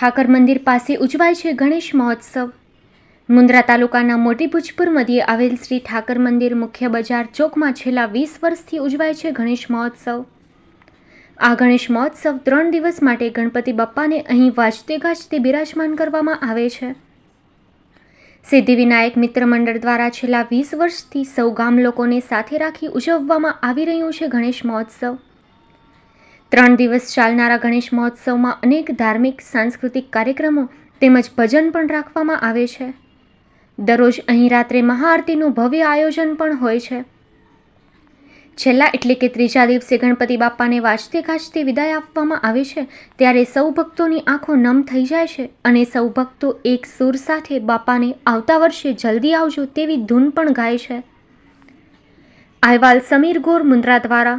ઠાકર મંદિર પાસે ઉજવાય છે ગણેશ મહોત્સવ. મુન્દ્રા તાલુકાના મોટી ભુજપુર મધ્યે આવેલ શ્રી ઠાકર મંદિર મુખ્ય બજાર ચોકમાં છેલ્લા વીસ વર્ષથી ઉજવાય છે ગણેશ મહોત્સવ. આ ગણેશ મહોત્સવ ત્રણ દિવસ માટે ગણપતિ બપ્પાને અહીં વાજતે ગાજતે બિરાજમાન કરવામાં આવે છે. સિદ્ધિવિનાયક મિત્ર મંડળ દ્વારા છેલ્લા વીસ વર્ષથી સૌ ગામ લોકોને સાથે રાખી ઉજવવામાં આવી રહ્યું છે ગણેશ મહોત્સવ. ત્રણ દિવસ ચાલનારા ગણેશ મહોત્સવમાં અનેક ધાર્મિક, સાંસ્કૃતિક કાર્યક્રમો તેમજ ભજન પણ રાખવામાં આવે છે. દરરોજ અહીં રાત્રે મહાઆરતીનું ભવ્ય આયોજન પણ હોય છે. છેલ્લા એટલે કે ત્રીજા દિવસે ગણપતિ બાપાને વાજતે ગાજતે વિદાય આપવામાં આવે છે, ત્યારે સૌ ભક્તોની આંખો નમ થઈ જાય છે અને સૌ ભક્તો એક સુર સાથે બાપાને આવતા વર્ષે જલ્દી આવજો તેવી ધૂન પણ ગાય છે. અહેવાલ સમીર ગોર મુન્દ્રા દ્વારા